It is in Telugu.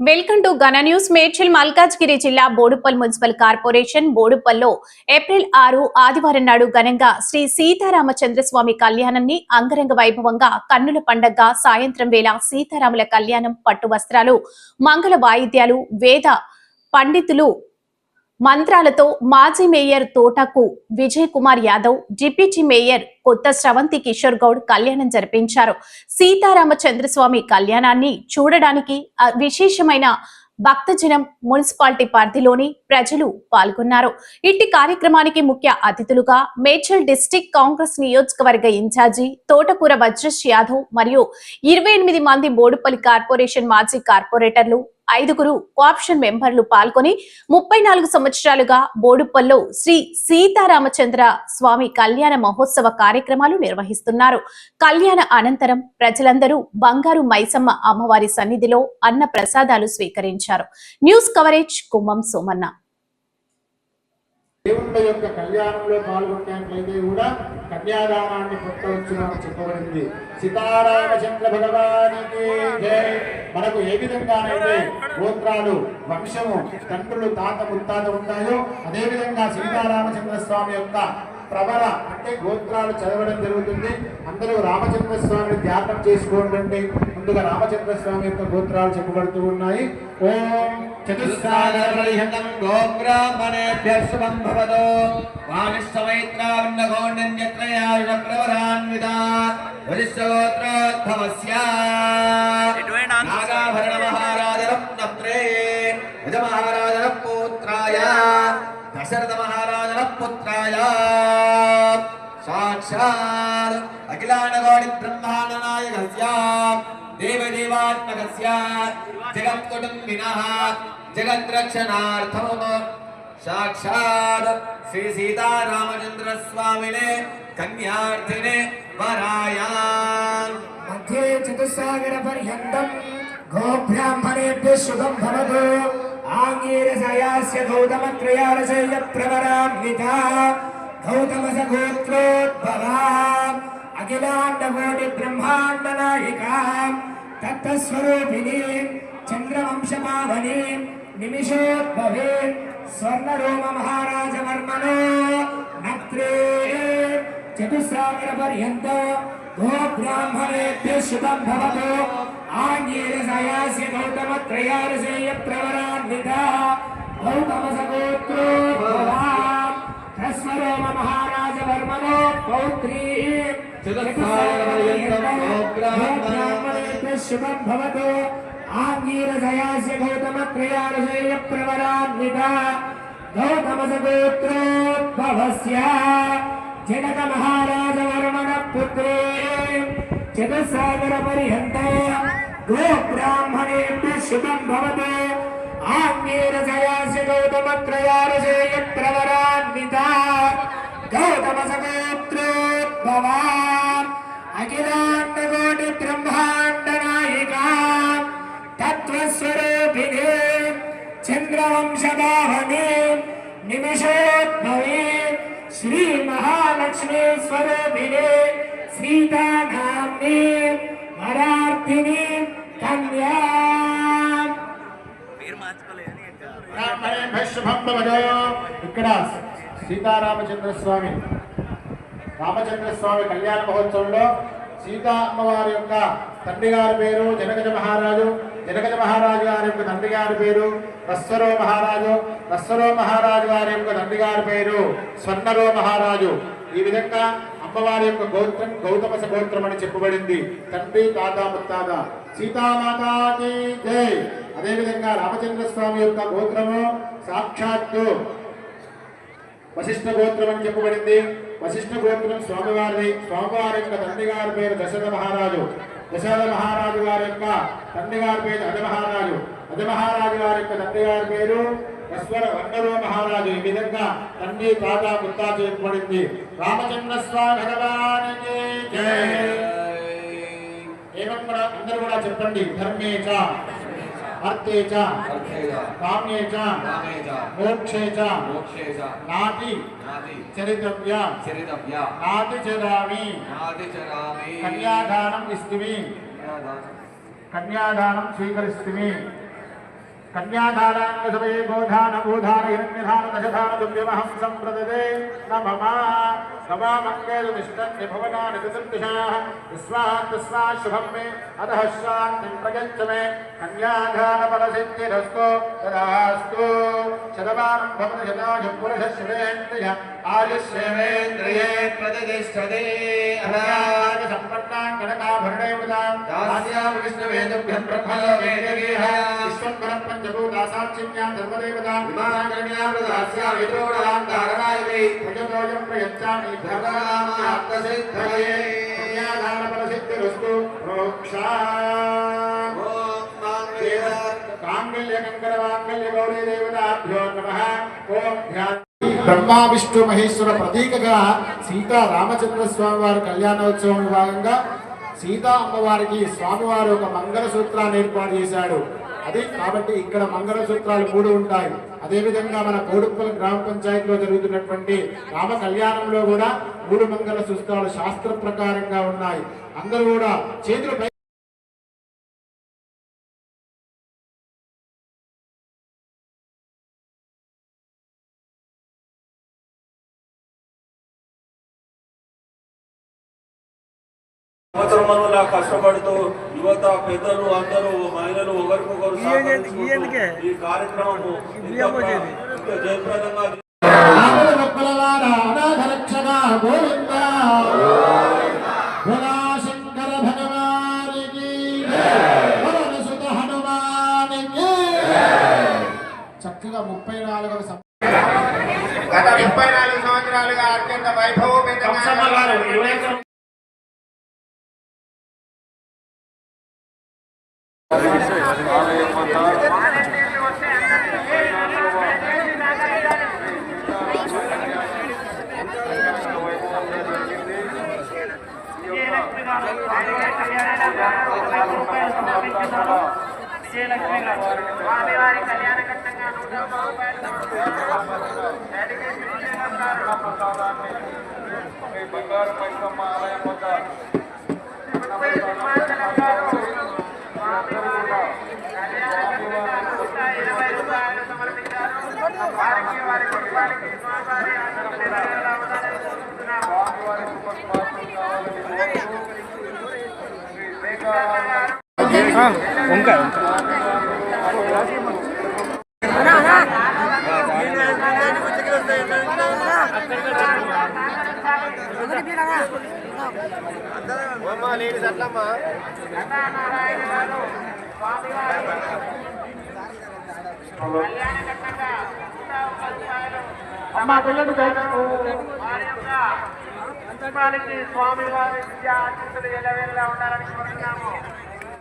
Welcome to Gana news. Medchal Malkajgiri జిల్లా బోడుపల్ మున్సిపల్ కార్పొరేషన్ బోడుపల్లో ఏప్రిల్ ఆరు ఆదివారం నాడు ఘనంగా శ్రీ సీతారామచంద్రస్వామి కళ్యాణాన్ని అంగరంగ వైభవంగా కన్నుల పండగగా సాయంత్రం వేళ సీతారాముల కళ్యాణం పట్టు వస్త్రాలు మంగళ వాయిద్యాలు వేద పండితులు మంత్రాలతో మాజీ మేయర్ తోటకు విజయ్ కుమార్ యాదవ్ డిప్యూటీ మేయర్ కొత్త స్రవంతి కిషోర్ గౌడ్ కళ్యాణం జరిపించారు. సీతారామచంద్రస్వామి కళ్యాణాన్ని చూడడానికి విశేషమైన భక్తజనం మున్సిపాలిటీ పరిధిలోని ప్రజలు పాల్గొన్నారు. ఇట్టి కార్యక్రమానికి ముఖ్య అతిథులుగా మేడ్చల్ డిస్టిక్ కాంగ్రెస్ నియోజకవర్గ ఇన్ఛార్జి తోటకూర వజ్రష్ యాదవ్ మరియు ఇరవై ఎనిమిది మంది బోడుపల్లి కార్పొరేషన్ మాజీ కార్పొరేటర్లు ఐదుగురు కోఆప్షన్ మెంబర్లు పాల్గొని ముప్పై నాలుగు సంవత్సరాలుగా బోడుపల్లో శ్రీ సీతారామచంద్ర స్వామి కళ్యాణ మహోత్సవ కార్యక్రమాలు నిర్వహిస్తున్నారు. కళ్యాణ అనంతరం ప్రజలందరూ బంగారు మైసమ్మ అమ్మవారి సన్నిధిలో అన్న ప్రసాదాలు స్వీకరించారు. News coverage Kummam Somanna. దేవుళ్ళ యొక్క కళ్యాణంలో పాల్గొన్నట్లయితే కూడా కన్యాదానాన్ని పొందవచ్చు అని చెప్పబడింది. సీతారామచంద్ర భగవానికి. మనకు ఏ విధంగానైతే గోత్రాలు వంశము తండ్రులు తాత ముత్తాత ఉంటాయో అదే విధంగా సీతారామచంద్ర స్వామి యొక్క ప్రబల అంటే గోత్రాలు చదవడం జరుగుతుంది. అందరూ రామచంద్ర స్వామిని ధ్యానం చేసుకోండి. ముందుగా రామచంద్ర స్వామి యొక్క గోత్రాలు చెప్పబడుతూ ఉన్నాయి. ఓం చతుస్సాగరపరిహతం గోబ్రాహ్మణేభ్యः శుభం భవతో. వాణిశ్వమైత్రావిన్నగౌండన్యత్రయాయుషప్రవరాన్వితా వరిష్ఠగోత్రోద్భవస్య నాగాభరణ మహారాజరత్నత్రే యజ పుత్రాయ. దశరథ మహారాజర పుత్రాయ. సాక్షాత్. అఖిలాండగోడి బ్రహ్మాండ నాయకస్య देवदेवात्मकस्य जगत्कुटुम्बिनः जगद्रक्षणार्थम् साक्षात् श्री सीतारामचन्द्रस्वामिने कन्यार्थिने वरायाम् मध्ये चतुस्सागरपर्यन्तम् गोभ्राह्मणेभ्यः शुभं भवतु आङ्गीरसयास्य गौतमत्रयारसय प्रवराम्बिता गौतमसगोत्रोद्भवा अखिलाण्डकोटिब्रह्माण्डनायिका तत्स्वरूपिणी चंद्रवंश पावनी निमिषोद्भवे स्वर्ण रोम महाराज वर्मनो नक्त्रे चतुस्रागर पर्यंत गो ब्राह्मणे शुभम भवतु। गौतम त्रयारसेय प्रवरान्विता गौतम सगोत्रो महाराज वर्मनो पौत्री चतुस्रागर पर्यंत यज्ञ शुभम भवतो। आङ्गीरसयास्य गौतमत्रयारशैल प्रवरान्विता गौतमसगोत्रोद्भवस्य जनकमहाराजवर्मणपुत्रे। चतुस्सागरपर्यन्तो गोब्राह्मणेभ्यः शुभं भवतु। आङ्गीरसयास्य गौतमत्रयारशेय प्रवरान्विता गौतमसगोत्रोद्भवा अखिला తత్వస్వరూపిణి చంద్రవంశవాహనే నిమిషోద్భవే శ్రీ మహాలక్ష్మీ స్వరూపిణే సీతానామ్ని వరార్థిని కన్యా బ్రాహ్మణేభ్యः శుభం భవతు. ఇక్కడ సీతారామచంద్ర స్వామి రామచంద్ర స్వామి కళ్యాణ మహోత్సవంలో సీతా అమ్మవారి యొక్క తండ్రి గారి పేరు జనగజ మహారాజు. జనగజ మహారాజు గారి యొక్క తండ్రి గారి పేరు రస్వరో మహారాజు. రస్వరో మహారాజు గారి యొక్క తండ్రి గారి పేరు స్వర్ణరో మహారాజు. ఈ విధంగా అమ్మవారి యొక్క గోత్రం గౌతమ గోత్రం అని చెప్పబడింది. తండ్రి తాత ముత్తాత. సీతామాతాకి జై. అదేవిధంగా రామచంద్ర స్వామి యొక్క గోత్రము సాక్షాత్తు వశిష్ఠ గోత్రం అని చెప్పబడింది. వశిష్ఠ గోత్రం స్వామివారిని స్వామివారి యొక్క తండ్రి గారి పేరు దశరథ మహారాజు. దశరథ మహారాజు గారి యొక్క తండ్రి గారి పేరు అజ మహారాజు అజ మహారాజు గారి యొక్క తండ్రి గారి పేరు వస్వర వండరో మహారాజు. ఈ విధంగా తండ్రి తాత ముత్తా చెప్పబడింది రామచంద్ర స్వామి భగవానికి జై. ఏమం కూడా అందరూ కూడా చెప్పండి. ధర్మే చ అర్థే చ. కామ్యే చ. మోక్షే చ. నాటి చరితవ్య. నాటి చరామి. కన్యాదానం ఇస్తిమి. కన్యాదానం. స్వీకరిస్తుంది కన్యాదానాంగ సమయే గోధాన భూధాన హిరణ్యధాన దశధాన దుర్వ్యమహం సంప్రదదే నమమ नवामङ्गेलविष्टभवनानिविदन्दिशाः विस्वात् विस्वात् शुभं मे। अतः शान्तिं प्रयच्छ मे। कन्याघानबलसिद्धिरस्तु तदास्तु। शतवानं भवति शतायुः पुरुषश्रेन्द्रिय आयुष्येवेन्द्रिये प्रतिष्ठते। अनाः विष्णुवेदभ्यं ब्रह्मदेवीः ईश्वरपरं पञ्चभूतासाक्षिण्या सर्वदेवता विमानकर्ण्यामृतास्यावितोणां धारणाय वै भजतोऽयं प्रयच्छामि धर्मरामात्तसिद्धये पुण्याधारपरसिद्धिरस्तु प्रोक्षा काङ्गल्यकङ्करवाङ्गल्यगौरीदेवताभ्यो नमः। ओम् ध्या బ్రహ్మా బ్రహ్మ విష్ణు మహేశ్వర ప్రతీకగా సీతా రామచంద్ర స్వామి వారి కళ్యాణోత్సవం భాగంగా సీతా అమ్మవారికి స్వామివారు ఒక మంగళ సూత్రాన్ని ఏర్పాటు చేశాడు. అది కాబట్టి ఇక్కడ మంగళ సూత్రాలు మూడు ఉంటాయి. అదేవిధంగా మన కోడుప్పల గ్రామ పంచాయతీలో జరుగుతున్నటువంటి రామ కళ్యాణంలో కూడా మూడు మంగళ సూత్రాలు శాస్త్ర ప్రకారంగా ఉన్నాయి. అందరూ కూడా చేతులు పై సంవత్సరమనులా కష్టపడుతూ యువత పెద్దలు అందరూ మహిళలు ఒకరికొకరు ఈ కార్యక్రమము జయప్రదంగా హనుమానికి. చక్కగా ముప్పై నాలుగవ గత ముప్పై నాలుగు సంవత్సరాలుగా అత్యంత వైభవోపేతంగా స్వామివారి కళ్యాణ ఘట్టంగా నూట బంగారు మైసమ్మ ఆలయం వద్ద ఇరవై రూపాయలు సమర్పించారు వారికి వారి కుటుంబానికి స్వామివారి ఆశీస్సులు నిలవేలా ఉండాలని కోరుకుంటున్నాము. వంకాయ గారు స్వామివారి కళ్యాణ వారి యొక్క కుటుంబానికి విద్యా ఆశీస్సులు ఎలవేలా ఉండాలని కోరుతున్నాము.